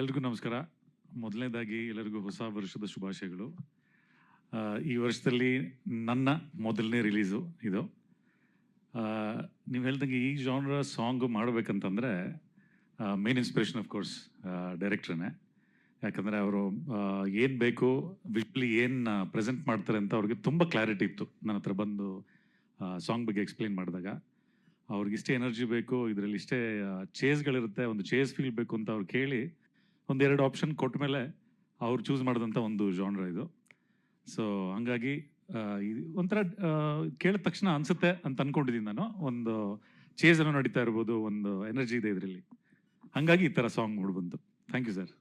ಎಲ್ರಿಗೂ ನಮಸ್ಕಾರ. ಮೊದಲನೇದಾಗಿ ಎಲ್ಲರಿಗೂ ಹೊಸ ವರ್ಷದ ಶುಭಾಶಯಗಳು. ಈ ವರ್ಷದಲ್ಲಿ ನನ್ನ ಮೊದಲನೇ ರಿಲೀಸು ಇದು. ನೀವು ಹೇಳ್ದಂಗೆ ಈ ಜಾನ್ರ ಸಾಂಗ್ ಮಾಡಬೇಕಂತಂದರೆ ಮೇನ್ ಇನ್ಸ್ಪಿರೇಷನ್ ಆಫ್ ಕೋರ್ಸ್ ಡೈರೆಕ್ಟ್ರೇ ಯಾಕಂದರೆ ಅವರು ಏನು ಬೇಕು ವಿಪ್ಲಿ ಏನು ಪ್ರೆಸೆಂಟ್ ಮಾಡ್ತಾರೆ ಅಂತ ಅವ್ರಿಗೆ ತುಂಬ ಕ್ಲಾರಿಟಿ ಇತ್ತು. ನನ್ನ ಹತ್ರ ಬಂದು ಸಾಂಗ್ ಬಗ್ಗೆ ಎಕ್ಸ್ಪ್ಲೇನ್ ಮಾಡಿದಾಗ. ಅವ್ರಿಗೆ ಇಷ್ಟೇ ಎನರ್ಜಿ ಬೇಕು, ಇದರಲ್ಲಿ ಇಷ್ಟೇ ಚೇಸ್ಗಳಿರುತ್ತೆ ಒಂದು ಚೇಸ್ ಫೀಲ್ ಬೇಕು ಅಂತ ಅವ್ರು ಕೇಳಿ ಒಂದೆರಡು ಆಪ್ಷನ್ ಕೊಟ್ಟ ಮೇಲೆ ಅವ್ರು ಚೂಸ್ ಮಾಡಿದಂಥ ಒಂದು ಜಾನ್ರ ಇದು. ಸೊ ಹಂಗಾಗಿ ಒಂಥರ ಕೇಳಿದ ತಕ್ಷಣ ಅನಿಸುತ್ತೆ ಅಂತ ಅನ್ಕೊಂಡಿದ್ದೀನಿ ನಾನು. ಒಂದು ಚೇಸ್ ಅನ್ನು ನಡೀತಾ ಇರ್ಬೋದು, ಒಂದು ಎನರ್ಜಿ ಇದೆ ಇದರಲ್ಲಿ. ಹಂಗಾಗಿ ಈ ಥರ song ಮೂಡ್ಬಂತು thank you sir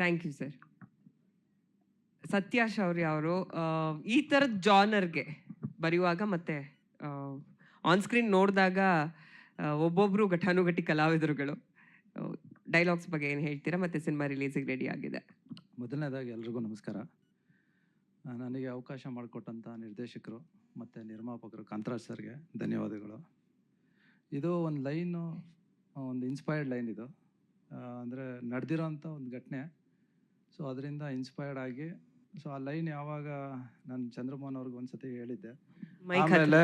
thank you sir Satya Shourya ಅವರು ಈ ಥರದ ಜಾನರ್ಗೆ ಬರೆಯುವಾಗ ಮತ್ತೆ ಆನ್ ಸ್ಕ್ರೀನ್ ನೋಡಿದಾಗ ಒಬ್ಬೊಬ್ಬರು ಘಟಾನುಘಟಿ ಕಲಾವಿದರುಗಳು ಡೈಲಾಗ್ಸ್ ಬಗ್ಗೆ ಏನು ಹೇಳ್ತೀರಾ? ಮತ್ತೆ ಸಿನಿಮಾ ರಿಲೀಸಿಗೆ ರೆಡಿ ಆಗಿದೆ. ಮೊದಲನೇದಾಗಿ ಎಲ್ರಿಗೂ ನಮಸ್ಕಾರ. ನನಗೆ ಅವಕಾಶ ಮಾಡಿಕೊಟ್ಟಂಥ ನಿರ್ದೇಶಕರು ಮತ್ತು ನಿರ್ಮಾಪಕರು ಕಾಂತರಾಜ್ ಸರ್ಗೆ ಧನ್ಯವಾದಗಳು. ಇದು ಒಂದು ಲೈನು ಒಂದು ಇನ್ಸ್ಪೈರ್ಡ್ ಲೈನ್ ಇದು. ಅಂದರೆ ನಡೆದಿರೋಂಥ ಒಂದು ಘಟನೆ. ಸೊ ಅದರಿಂದ ಇನ್ಸ್ಪೈರ್ಡ್ ಆಗಿ ಸೊ ಆ ಲೈನ್ ಯಾವಾಗ ನಾನು ಚಂದ್ರಮೋಹನ್ ಅವ್ರಿಗೆ ಒಂದ್ಸತಿ ಹೇಳಿದ್ದೆ. ಮೈಕ್ ಆಮೇಲೆ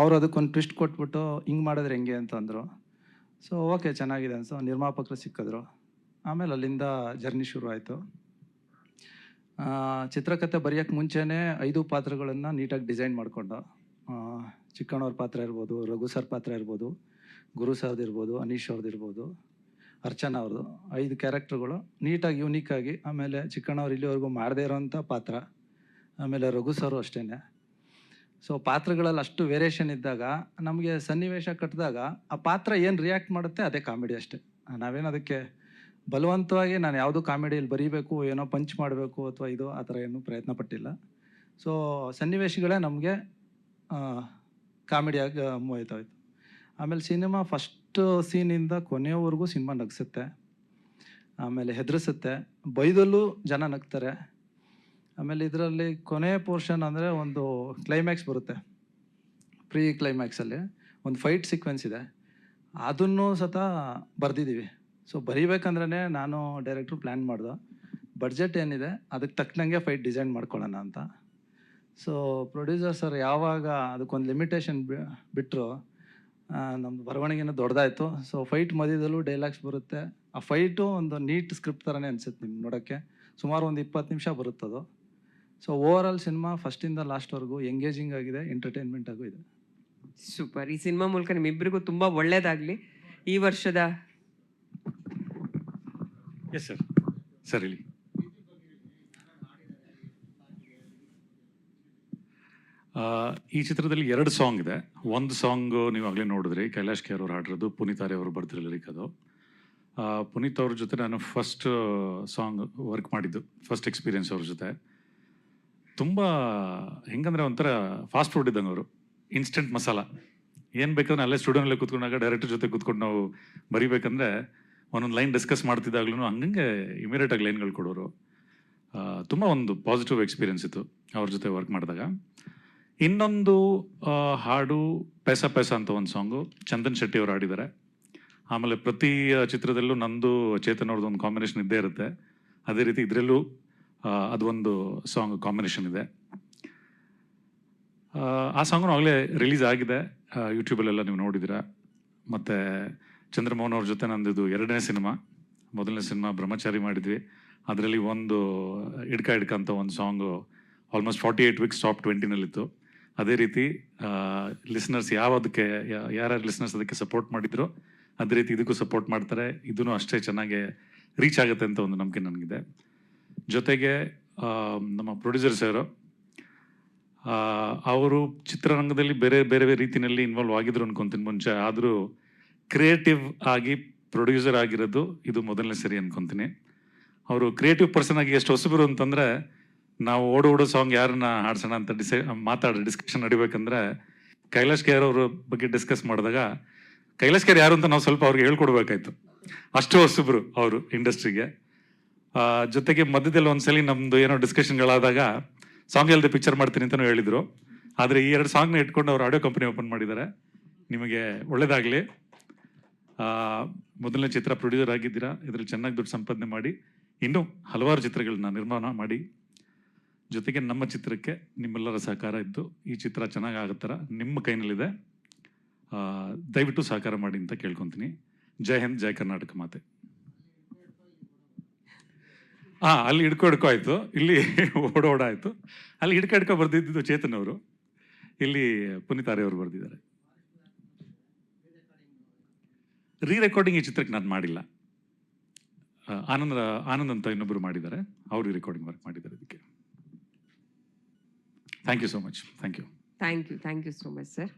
ಅವ್ರು ಅದಕ್ಕೊಂದು ಟ್ವಿಸ್ಟ್ ಕೊಟ್ಬಿಟ್ಟು ಹಿಂಗೆ ಮಾಡಿದ್ರೆ ಹೆಂಗೆ ಅಂತ ಅಂದರು. ಸೊ ಓಕೆ ಚೆನ್ನಾಗಿದೆ ಅನ್ಸೋ. ನಿರ್ಮಾಪಕರು ಸಿಕ್ಕಿದ್ರು. ಆಮೇಲೆ ಅಲ್ಲಿಂದ ಜರ್ನಿ ಶುರು ಆಯಿತು ಚಿತ್ರಕಥೆ ಬರೆಯೋಕ್ಕೆ ಮುಂಚೆನೇ ಐದು ಪಾತ್ರಗಳನ್ನು ನೀಟಾಗಿ ಡಿಸೈನ್ ಮಾಡಿಕೊಂಡು. ಚಿಕ್ಕಣ್ಣವ್ರ ಪಾತ್ರ ಇರ್ಬೋದು, ರಘು ಸರ್ ಪಾತ್ರ ಇರ್ಬೋದು, ಗುರು ಸರ್ದು ಇರ್ಬೋದು, ಅನೀಶ್ ಅವ್ರದ್ದು ಇರ್ಬೋದು, ಅರ್ಚನಾ ಅವ್ರದ್ದು ಐದು ಕ್ಯಾರೆಕ್ಟ್ರ್ಗಳು ನೀಟಾಗಿ ಯೂನಿಕ್ಕಾಗಿ ಆಮೇಲೆ ಚಿಕ್ಕಣ್ಣವ್ರು ಇಲ್ಲಿವರೆಗೂ ಮಾಡದೇ ಇರೋವಂಥ ಪಾತ್ರ, ಆಮೇಲೆ ರಘು ಸರು ಅಷ್ಟೇ ಸೊ ಪಾತ್ರಗಳಲ್ಲಿ ಅಷ್ಟು ವೇರಿಯೇಷನ್ ಇದ್ದಾಗ, ನಮಗೆ ಸನ್ನಿವೇಶ ಕಟ್ಟಿದಾಗ ಆ ಪಾತ್ರ ಏನು ರಿಯಾಕ್ಟ್ ಮಾಡುತ್ತೆ ಅದೇ ಕಾಮಿಡಿ ಅಷ್ಟೇ. ನಾವೇನು ಅದಕ್ಕೆ ಬಲವಂತವಾಗಿ ನಾನು ಯಾವುದೂ ಕಾಮಿಡಿಯಲ್ಲಿ ಬರೀಬೇಕು, ಏನೋ ಪಂಚ್ ಮಾಡಬೇಕು ಅಥವಾ ಇದು ಆ ಥರ ಏನೂ ಪ್ರಯತ್ನ ಪಟ್ಟಿಲ್ಲ. ಸೊ ಸನ್ನಿವೇಶಗಳೇ ನಮಗೆ ಕಾಮಿಡಿಯಾಗಿ ಮೂವ್ ಆಮೇಲೆ ಸಿನಿಮಾ ಫಸ್ಟ್ ಸೀನಿಂದ ಕೊನೆಯವರೆಗೂ ಸಿನಿಮಾ ನಗಿಸುತ್ತೆ. ಆಮೇಲೆ ಹೆದರಿಸುತ್ತೆ. ಬೈದಲ್ಲೂ ಜನ ನಗ್ತಾರೆ. ಆಮೇಲೆ ಇದರಲ್ಲಿ ಕೊನೆ ಪೋರ್ಷನ್ ಅಂದರೆ ಒಂದು ಕ್ಲೈಮ್ಯಾಕ್ಸ್ ಬರುತ್ತೆ. ಪ್ರೀ ಕ್ಲೈಮ್ಯಾಕ್ಸಲ್ಲಿ ಒಂದು ಫೈಟ್ ಸೀಕ್ವೆನ್ಸ್ ಇದೆ. ಅದನ್ನು ಸತ ಬರೆದಿದ್ದೀವಿ. ಸೊ ಬರೀಬೇಕಂದ್ರೆ ನಾನು ಡೈರೆಕ್ಟ್ರು ಪ್ಲ್ಯಾನ್ ಮಾಡ್ದೆ. ಬಡ್ಜೆಟ್ ಏನಿದೆ, ಅದಕ್ಕೆ ತಕ್ಕನಂಗೆ ಫೈಟ್ ಡಿಸೈನ್ ಮಾಡ್ಕೊಳ್ಳೋಣ ಅಂತ. ಸೊ ಪ್ರೊಡ್ಯೂಸರ್ ಸರ್ ಯಾವಾಗ ಅದಕ್ಕೊಂದು ಲಿಮಿಟೇಷನ್ ಬಿಟ್ಟರು ನಮ್ಮದು ಬರವಣಿಗೆನೂ ದೊಡ್ಡದಾಯಿತು. ಸೊ ಫೈಟ್ ಮಧ್ಯದಲ್ಲೂ ಡೈಲಾಗ್ಸ್ ಬರುತ್ತೆ. ಆ ಫೈಟು ಒಂದು ನೀಟ್ ಸ್ಕ್ರಿಪ್ಟ್ ಥರನೇ ಅನ್ಸುತ್ತೆ ನಿಮ್ಗೆ ನೋಡೋಕ್ಕೆ. ಸುಮಾರು ಒಂದು ಇಪ್ಪತ್ತು ನಿಮಿಷ ಬರುತ್ತದು. ಸೊ ಓವರ್ ಆಲ್ ಸಿನಿಮಾ ಫಸ್ಟಿಂದ ಲಾಸ್ಟ್ವರೆಗೂ ಎಂಗೇಜಿಂಗ್ ಆಗಿದೆ ಎಂಟರ್ಟೈನ್ಮೆಂಟ್ ಆಗೂ ಇದೆ. ಸೂಪರ್ ಈ ಸಿನಿಮಾ ಮೂಲಕ ನಿಮ್ಮಿಬ್ಬರಿಗೂ ತುಂಬ ಒಳ್ಳೇದಾಗಲಿ. ಈ ವರ್ಷದ ಎಸ್ ಸರ್ ಸರ್ ಹೇಳಿ. ಈ ಚಿತ್ರದಲ್ಲಿ ಎರಡು ಸಾಂಗ್ ಇದೆ. ಒಂದು ಸಾಂಗ್ ನೀವು ಆಗಲೇ ನೋಡಿದ್ರಿ ಕೈಲಾಶ್ ಖೇರ್ ಅವರು ಹಾಡಿರೋದು ಪುನೀತ್ ಆರ್ಯ ಅವರು ಬರ್ತಿರೋ ಲಿರಿಕ್ ಅದು. ಆ, ಪುನೀತ್ ಅವ್ರ ಜೊತೆ ನಾನು ಫಸ್ಟ್ ಸಾಂಗ್ ವರ್ಕ್ ಮಾಡಿದ್ದು ಫಸ್ಟ್ ಎಕ್ಸ್ಪೀರಿಯನ್ಸ್ ಅವ್ರ ಜೊತೆ. ತುಂಬ ಹೆಂಗಂದ್ರೆ ಒಂಥರ ಫಾಸ್ಟ್ ಫುಡ್ ಇದ್ದಂಗೆ ಅವರು. ಇನ್ಸ್ಟೆಂಟ್ ಮಸಾಲ. ಏನು ಬೇಕಂದ್ರೆ ಅಲ್ಲೇ ಸ್ಟುಡಿಯೋನಲ್ಲೇ ಕೂತ್ಕೊಂಡಾಗ ಡೈರೆಕ್ಟರ್ ಜೊತೆ ಕೂತ್ಕೊಂಡು ನಾವು ಬರಿಬೇಕಂದ್ರೆ ಒಂದೊಂದು ಲೈನ್ ಡಿಸ್ಕಸ್ ಮಾಡ್ತಿದ್ದಾಗ್ಲೂ ಹಂಗಂಗೆ ಇಮಿಡಿಯೇಟ್ ಆಗಿ ಲೈನ್ಗಳು ಕೊಡೋರು. ತುಂಬ ಒಂದು ಪಾಸಿಟಿವ್ ಎಕ್ಸ್ಪೀರಿಯನ್ಸ್ ಇತ್ತು ಅವ್ರ ಜೊತೆ ವರ್ಕ್ ಮಾಡಿದಾಗ. ಇನ್ನೊಂದು ಹಾಡು, ಪೈಸ ಪೈಸ ಅಂತ ಒಂದು ಸಾಂಗು ಚಂದನ್ ಶೆಟ್ಟಿ ಅವರು ಹಾಡಿದ್ದಾರೆ. ಆಮೇಲೆ ಪ್ರತಿ ಚಿತ್ರದಲ್ಲೂ ನಂದು ಚೇತನ್ ಅವ್ರದ್ದು ಒಂದು ಕಾಂಬಿನೇಷನ್ ಇದ್ದೇ ಇರುತ್ತೆ. ಅದೇ ರೀತಿ ಇದರಲ್ಲೂ ಅದು ಒಂದು ಸಾಂಗ್ ಕಾಂಬಿನೇಷನ್ ಇದೆ. ಆ, ಸಾಂಗ್ನು ಆಗಲೇ ರಿಲೀಸ್ ಆಗಿದೆ. ಯೂಟ್ಯೂಬಲ್ಲೆಲ್ಲ ನೀವು ನೋಡಿದ್ದೀರಾ. ಮತ್ತು ಚಂದ್ರಮೋಹನ್ ಅವ್ರ ಜೊತೆ ನಂದಿದು ಎರಡನೇ ಸಿನಿಮಾ. ಮೊದಲನೇ ಸಿನಿಮಾ ಬ್ರಹ್ಮಚಾರಿ ಮಾಡಿದ್ವಿ. ಅದರಲ್ಲಿ ಒಂದು ಇಡ್ಕ ಇಡ್ಕ ಅಂತ ಒಂದು song almost forty eight weeks top ಟ್ವೆಂಟಿನಲ್ಲಿತ್ತು ಅದೇ ರೀತಿ ಲಿಸ್ನರ್ಸ್ ಯಾವುದಕ್ಕೆ ಯಾರ್ಯಾರು ಲಿಸ್ನರ್ಸ್ ಅದಕ್ಕೆ ಸಪೋರ್ಟ್ ಮಾಡಿದ್ರು ಅದೇ ರೀತಿ ಇದಕ್ಕೂ ಸಪೋರ್ಟ್ ಮಾಡ್ತಾರೆ. ಇದೂ ಅಷ್ಟೇ ಚೆನ್ನಾಗಿ ರೀಚ್ ಆಗುತ್ತೆ ಅಂತ ಒಂದು ನಂಬಿಕೆ ನನಗಿದೆ. ಜೊತೆಗೆ ನಮ್ಮ ಪ್ರೊಡ್ಯೂಸರ್ ಸರ್ ಅವರು ಚಿತ್ರರಂಗದಲ್ಲಿ ಬೇರೆ ಬೇರೆ ಬೇರೆ ರೀತಿಯಲ್ಲಿ ಇನ್ವಾಲ್ವ್ ಆಗಿದ್ರು ಅನ್ಕೊಂತೀನಿ. ಮುಂಚೆ ಆದರೂ ಕ್ರಿಯೇಟಿವ್ ಆಗಿ ಪ್ರೊಡ್ಯೂಸರ್ ಆಗಿರೋದು ಇದು ಮೊದಲನೇ ಸರಿ ಅನ್ಕೊಂತೀನಿ. ಅವರು ಕ್ರಿಯೇಟಿವ್ ಪರ್ಸನ್ ಆಗಿ ಎಷ್ಟು ಹೊಸಬರು ಅಂತಂದ್ರೆ, ನಾವು ಓಡೋ ಓಡೋ ಸಾಂಗ್ ಯಾರನ್ನ ಹಾಡ್ಸೋಣ ಅಂತ ಡಿಸ್, ಮಾತಾಡಿ ಡಿಸ್ಕಷನ್ ನಡಿಬೇಕಂದ್ರೆ, ಕೈಲಾಶ್ ಕೇರ್ ಅವ್ರ ಬಗ್ಗೆ ಡಿಸ್ಕಸ್ ಮಾಡಿದಾಗ, ಕೈಲಾಶ್ ಕೇರ್ ಯಾರು ಅಂತ ನಾವು ಸ್ವಲ್ಪ ಅವ್ರಿಗೆ ಹೇಳ್ಕೊಡ್ಬೇಕಾಯ್ತು. ಅಷ್ಟು ಹೊಸಬ್ರು ಅವರು ಇಂಡಸ್ಟ್ರಿಗೆ ಜೊತೆಗೆ ಮಧ್ಯದಲ್ಲಿ ಒಂದ್ಸಲಿ ನಮ್ದು ಏನೋ ಡಿಸ್ಕಷನ್ಗಳಾದಾಗ ಸಾಂಗ್ ಎಲ್ಲದೆ ಪಿಕ್ಚರ್ ಮಾಡ್ತೀನಿ ಅಂತಲೂ ಹೇಳಿದ್ರು. ಆದರೆ ಈ ಎರಡು ಸಾಂಗ್ನ ಇಟ್ಕೊಂಡು ಅವ್ರು ಆಡಿಯೋ ಕಂಪನಿ ಓಪನ್ ಮಾಡಿದ್ದಾರೆ. ನಿಮಗೆ ಒಳ್ಳೆಯದಾಗಲಿ ಮೊದಲನೇ ಚಿತ್ರ ಪ್ರೊಡ್ಯೂಸರ್ ಆಗಿದ್ದೀರಾ, ಇದರಲ್ಲಿ ಚೆನ್ನಾಗಿ ದುಡ್ಡು ಸಂಪಾದನೆ ಮಾಡಿ, ಇನ್ನೂ ಹಲವಾರು ಚಿತ್ರಗಳನ್ನ ನಿರ್ಮಾಣ ಮಾಡಿ. ಜೊತೆಗೆ ನಮ್ಮ ಚಿತ್ರಕ್ಕೆ ನಿಮ್ಮೆಲ್ಲರ ಸಹಕಾರ ಇತ್ತು. ಈ ಚಿತ್ರ ಚೆನ್ನಾಗಿ ಆಗೋ ಥರ ನಿಮ್ಮ ಕೈನಲ್ಲಿದೆ. ದಯವಿಟ್ಟು ಸಹಕಾರ ಮಾಡಿ ಅಂತ ಕೇಳ್ಕೊತೀನಿ. ಜೈ ಹಿಂದ್, ಜೈ ಕರ್ನಾಟಕ ಮಾತೆ. ಹಾ ಅಲ್ಲಿ ಹಿಡ್ಕೊ ಹಿಡ್ಕೊ ಆಯ್ತು. ಇಲ್ಲಿ ಓಡೋಡ ಆಯ್ತು. ಅಲ್ಲಿ ಹಿಡ್ಕೊ ಹಿಡ್ಕೊ ಬರ್ದಿದ್ದು ಚೇತನ್ ಅವರು. ಇಲ್ಲಿ ಪುನೀತ್ ಅವರು ಬರ್ದಿದ್ದಾರೆ. ರೀ ರೆಕಾರ್ಡಿಂಗ್ ಈ ಚಿತ್ರಕ್ಕೆ ನಾನು ಮಾಡಿಲ್ಲ. ಆನಂದ ಆನಂದ್ ಅಂತ ಇನ್ನೊಬ್ಬರು ಮಾಡಿದ್ದಾರೆ. ಅವರು ರೆಕಾರ್ಡಿಂಗ್ ವರ್ಕ್ ಮಾಡಿದ್ದಾರೆ ಇದಕ್ಕೆ thank you so much thank you thank you thank you so much sir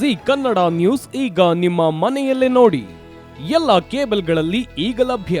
Zee Kannada news ಈಗ ನಿಮ್ಮ ಮನೆಯಲ್ಲೇ ನೋಡಿ. ಎಲ್ಲ ಕೇಬಲ್ಗಳಲ್ಲಿ ಈಗ ಲಭ್ಯ.